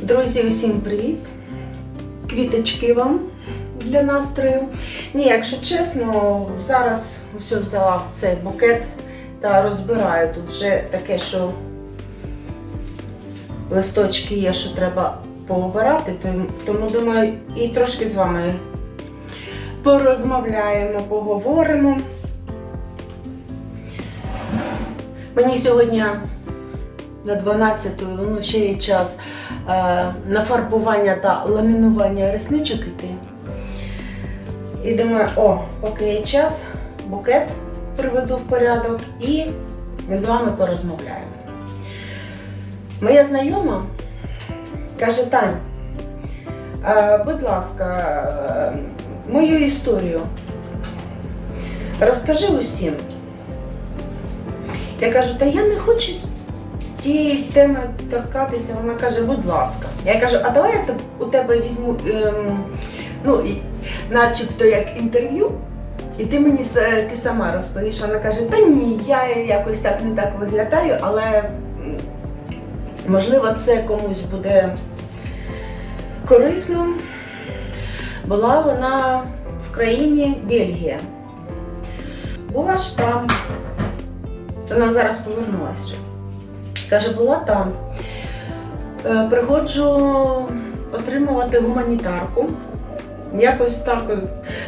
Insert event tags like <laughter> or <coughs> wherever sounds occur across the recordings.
Друзі, усім привіт! Квіточки вам для настрою. Ні, якщо чесно, зараз все взяла цей букет та розбираю. Тут вже таке, що листочки є, що треба пообирати, тому- думаю, і трошки з вами порозмовляємо, поговоримо. Мені сьогодні на 12-ту, ну ще є час на фарбування та ламінування ресничок іти. І думаю, о, поки є час, букет приведу в порядок і ми з вами порозмовляємо. Моя знайома каже, Тань, е, будь ласка, е, мою історію розкажи усім. Я кажу, та я не хочу тієї теми торкатися. Вона каже, будь ласка. Я кажу, а давай я у тебе візьму, ем, ну, і- начебто як інтерв'ю, і ти мені ти сама розповіш. Вона каже, та ні, я якось так не так виглядаю, але можливо це комусь буде корисно. Була вона в країні Бельгія. Була ж там. Вона зараз повернулася. Каже, була там. Е, Приходжу отримувати гуманітарку. Якось так, е,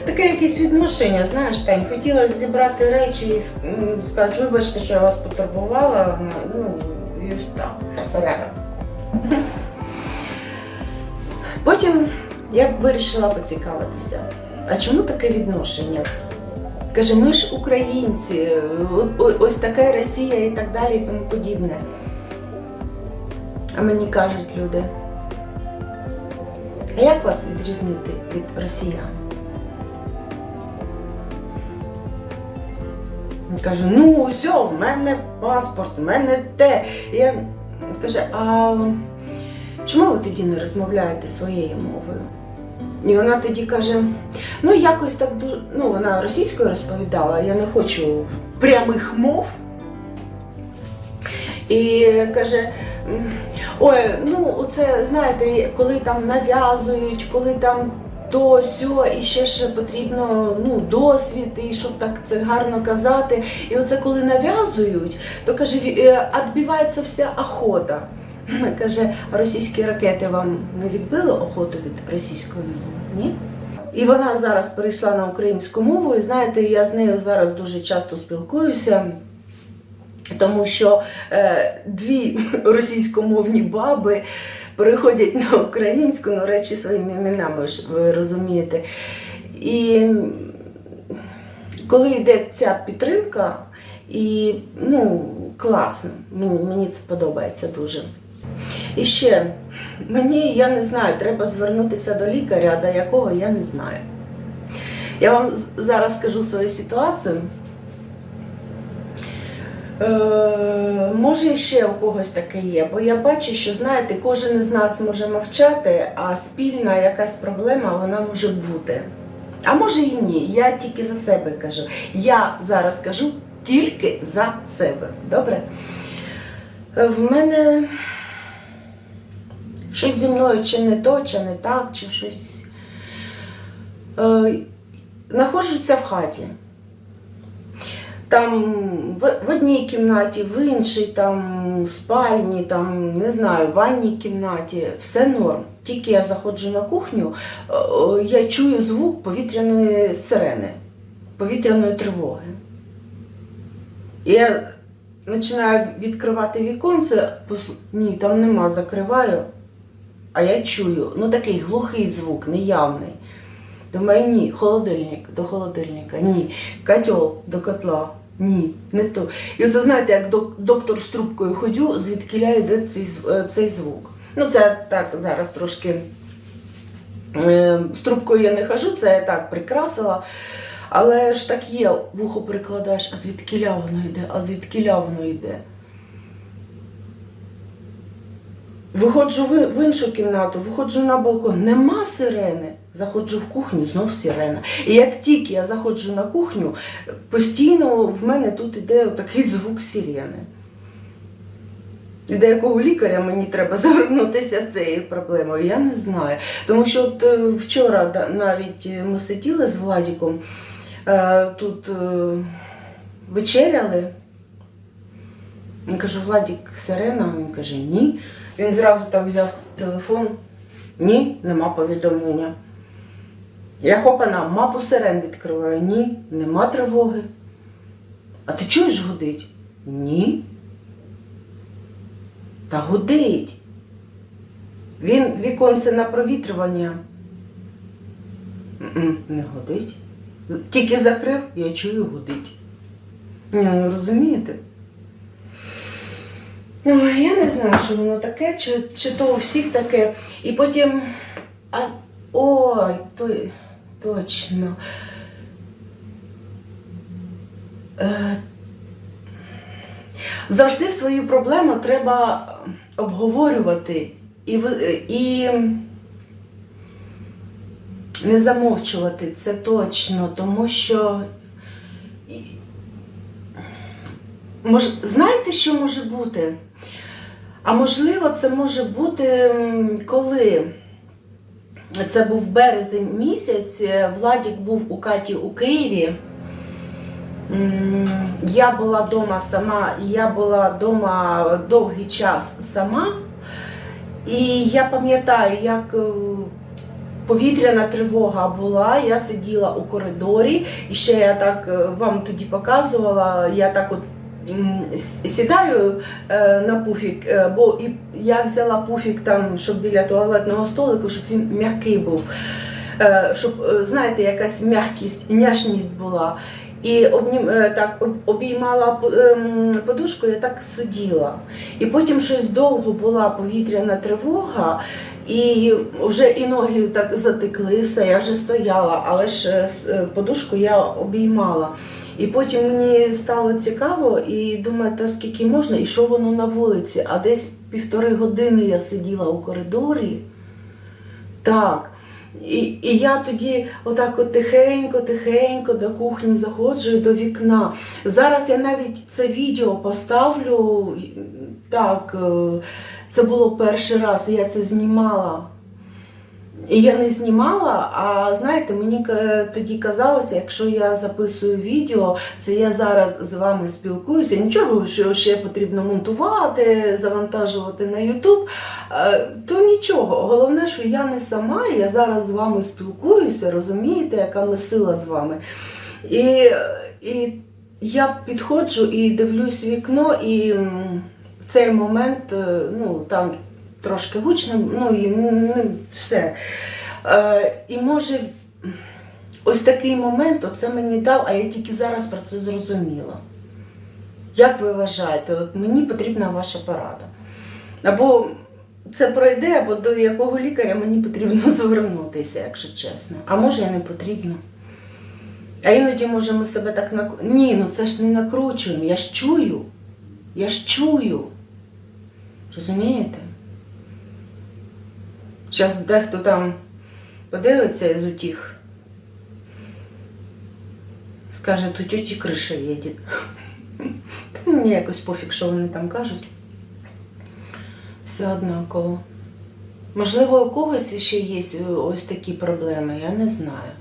таке якесь відношення, знаєш, Тань, хотіла зібрати речі і сказати, вибачте, що я вас потурбувала. Ну, і ось так, порядок. Потім я вирішила поцікавитися. А чому таке відношення? Каже, ми ж українці, ось така Росія і так далі і тому подібне. А мені кажуть люди, а як вас відрізнити від росіян? Він каже, ну все, в мене паспорт, в мене те. І Я каже, а чому ви тоді не розмовляєте своєю мовою? І вона тоді каже: ну якось так. Ну, вона російською розповідала, я не хочу прямих мов. І каже: «М, ой, ну це знаєте, коли там нав'язують, коли там то сьо, і ще ж потрібно ну, досвід, і щоб так це гарно казати. І оце коли нав'язують, то каже, е, відбивається вся охота. <clears throat> Каже, російські ракети вам не відбили охоту від російської мови? Ні? І вона зараз перейшла на українську мову, і знаєте, я з нею зараз дуже часто спілкуюся. Тому що е, дві російськомовні баби переходять на українську, ну речі своїми іменами, ви розумієте. І коли йде ця підтримка, і ну, класно, мені, мені це подобається дуже. І ще мені, я не знаю, треба звернутися до лікаря, до якого я не знаю. Я вам зараз скажу свою ситуацію. Е, може, ще у когось таке є, бо я бачу, що знаєте, кожен із нас може мовчати, а спільна якась проблема вона може бути. А може і ні. Я тільки за себе кажу. Я зараз кажу тільки за себе. Добре? Е, В мене щось зі мною чи не то, чи не так, чи щось. Е, Знаходжуся в хаті. Там в, в одній кімнаті, в іншій, там спальні, там не знаю, в ванній кімнаті, все норм. Тільки я заходжу на кухню, е, я чую звук повітряної сирени, повітряної тривоги. Я починаю відкривати віконце, пос- ні, там нема, закриваю, а я чую, ну такий глухий звук, неявний. Думаю, ні, холодильник до холодильника, ні, котел до котла, ні, не то. І оце знаєте, як док- доктор з трубкою ходю, звідкиля йде цей, е, цей звук. Ну, це так зараз трошки е, з трубкою я не хожу, це я так прикрасила. Але ж так є, вухо прикладаєш, а звідкиля воно йде, а звідкиля воно йде. Виходжу в іншу кімнату, виходжу на балкон, нема сирени. Заходжу в кухню, знов сирена. І як тільки я заходжу на кухню, постійно в мене тут іде такий звук сирени. І до якого лікаря мені треба <laughs> звернутися з цією проблемою, я не знаю. Тому що от е, вчора навіть ми сиділи з Владіком, е, тут е, вечеряли. Він каже, Владік, сирена? Він каже, ні. Він зразу так взяв телефон. Ні, нема повідомлення. Я хопана, мапу сирен відкриваю. Ні, нема тривоги. А ти чуєш гудить? Ні. Та гудить. Він віконце на провітрювання. Не гудить. Тільки закрив, я чую гудить. Ну розумієте? Ой, я не знаю, що воно таке, чи, чи то у всіх таке. І потім. А, ой, то, точно. Е, завжди свою проблему треба обговорювати і, ви- і не замовчувати це точно, тому що. Мож, знаєте, що може бути? А можливо, це може бути, коли це був березень місяць, Владік був у Каті у Києві. Я була вдома сама, і я була вдома довгий час сама. І я пам'ятаю, як е, повітряна тривога була, я сиділа у коридорі, і ще я так е, вам тоді показувала, я так от сідаю е, на пуфік, е, бо я взяла пуфік там, щоб біля туалетного столику, щоб він м'який був. Е, Щоб, знаєте, якась м'якість, няшність була. І обнім, так, обіймала ем, подушку, я так сиділа. І потім щось довго була повітряна тривога, і вже і ноги так затекли, все, я вже стояла, але ж подушку я обіймала. І потім мені стало цікаво, і думаю, та скільки можна, і що воно на вулиці. А десь півтори години я сиділа у коридорі. Так. І, і я тоді отак от тихенько, тихенько до кухні заходжу і до вікна. Зараз я навіть це відео поставлю. Так, е, це було перший раз, я це знімала. Я не знімала, а знаєте, мені тоді казалося, якщо я записую відео, це я зараз з вами спілкуюся. Нічого, що ще потрібно монтувати, завантажувати на YouTube, е, то нічого. Головне, що я не сама, я зараз з вами спілкуюся, розумієте, яка ми сила з вами. І, і я підходжу і дивлюсь вікно, і в цей момент, е, ну там трошки гучно, ну і не все. Е, і може ось такий момент оце мені дав, а я тільки зараз про це зрозуміла. Як ви вважаєте, от мені потрібна ваша порада? Або це пройде, або до якого лікаря мені потрібно <laughs> звернутися, якщо чесно. А може і не потрібно. А іноді, може, ми себе так нак... Ні, ну це ж не накручуємо. Я ж чую. Я ж чую. Розумієте? Зараз дехто там подивиться із утіх. Скаже, тут тюті криша їде. Та мені якось пофіг, що вони там кажуть. Все однаково. Можливо, у когось ще є ось такі проблеми, я не знаю.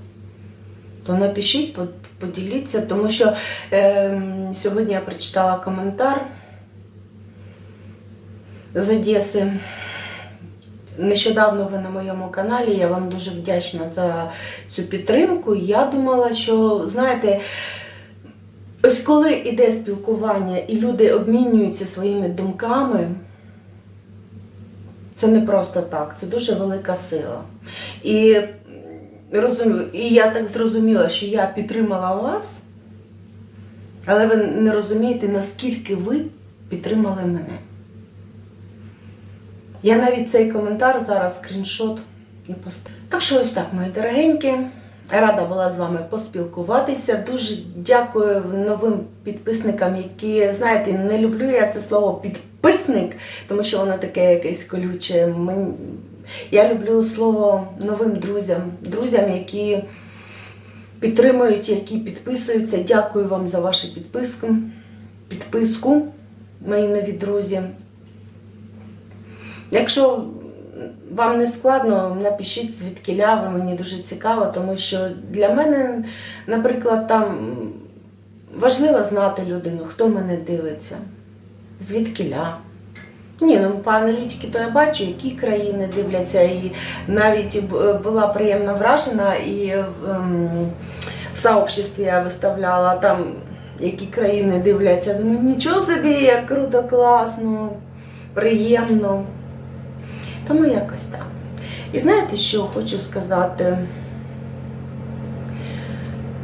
То напишіть, поділіться, тому що е, сьогодні я прочитала коментар з Одеси. Нещодавно ви на моєму каналі, я вам дуже вдячна за цю підтримку. Я думала, що, знаєте, ось коли іде спілкування і люди обмінюються своїми думками, це не просто так, це дуже велика сила. І, розумію, і я так зрозуміла, що я підтримала вас, але ви не розумієте, наскільки ви підтримали мене. Я навіть цей коментар зараз скріншот і поставлю. Так що ось так, мої дорогенькі. Рада була з вами поспілкуватися. Дуже дякую новим підписникам, які, знаєте, не люблю я це слово підписник, тому що воно таке якесь колюче. Я люблю слово новим друзям, друзям, які підтримують, які підписуються. Дякую вам за вашу підписку. Підписку, мої нові друзі. Якщо вам не складно, напишіть звідкиля, ви мені дуже цікаво, тому що для мене, наприклад, там важливо знати людину, хто мене дивиться, звідкиля. Ні, ну по аналітики то я бачу, які країни дивляться, і навіть була приємно вражена, і в, ем, в сообществі я виставляла там, які країни дивляться. Думаю, нічого собі, як круто, класно, приємно. Тому якось так. І знаєте, що хочу сказати?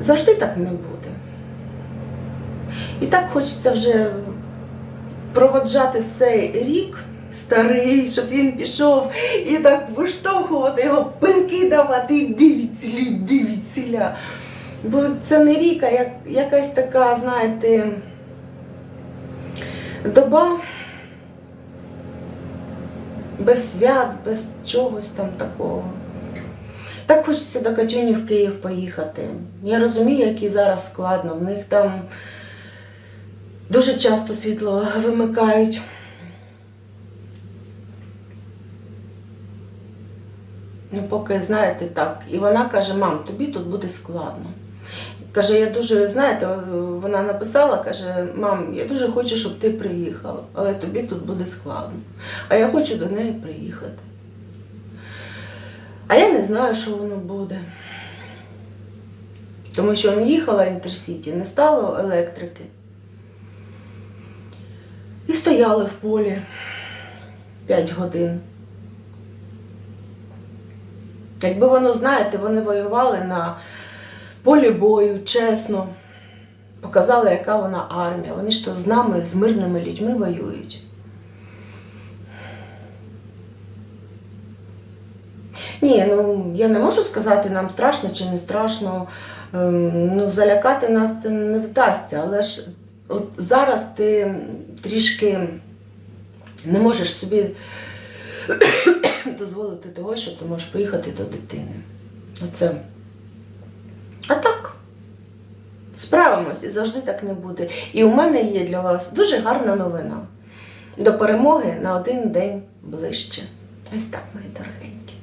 Завжди так не буде. І так хочеться вже проводжати цей рік старий, щоб він пішов і так виштовхувати його, пинки давати, і дивіться, дивіться. Бо це не рік, а як, якась така, знаєте, доба без свят, без чогось там такого. Так хочеться до Катюні в Київ поїхати. Я розумію, який зараз складно. В них там дуже часто світло вимикають. Ну, поки, знаєте, так. І вона каже, мам, тобі тут буде складно. Каже, я дуже, знаєте, вона написала, каже, мам, я дуже хочу, щоб ти приїхала, але тобі тут буде складно. А я хочу до неї приїхати. А я не знаю, що воно буде. Тому що він їхала інтерсіті, не стало електрики. І стояли в полі 5 годин. Якби воно, знаєте, вони воювали на полі бою, чесно, показали, яка вона армія. Вони ж то з нами, з мирними людьми воюють. Ні, ну я не можу сказати, нам страшно чи не страшно. Ем, Ну, залякати нас це не вдасться. Але ж от зараз ти трішки не можеш собі <coughs> дозволити того, що ти можеш поїхати до дитини. Оце. Справимось і завжди так не буде. І у мене є для вас дуже гарна новина. До перемоги на один день ближче. Ось так, мої дорогенькі.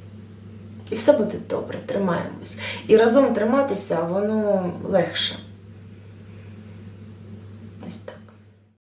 І все буде добре, тримаємось. І разом триматися воно легше.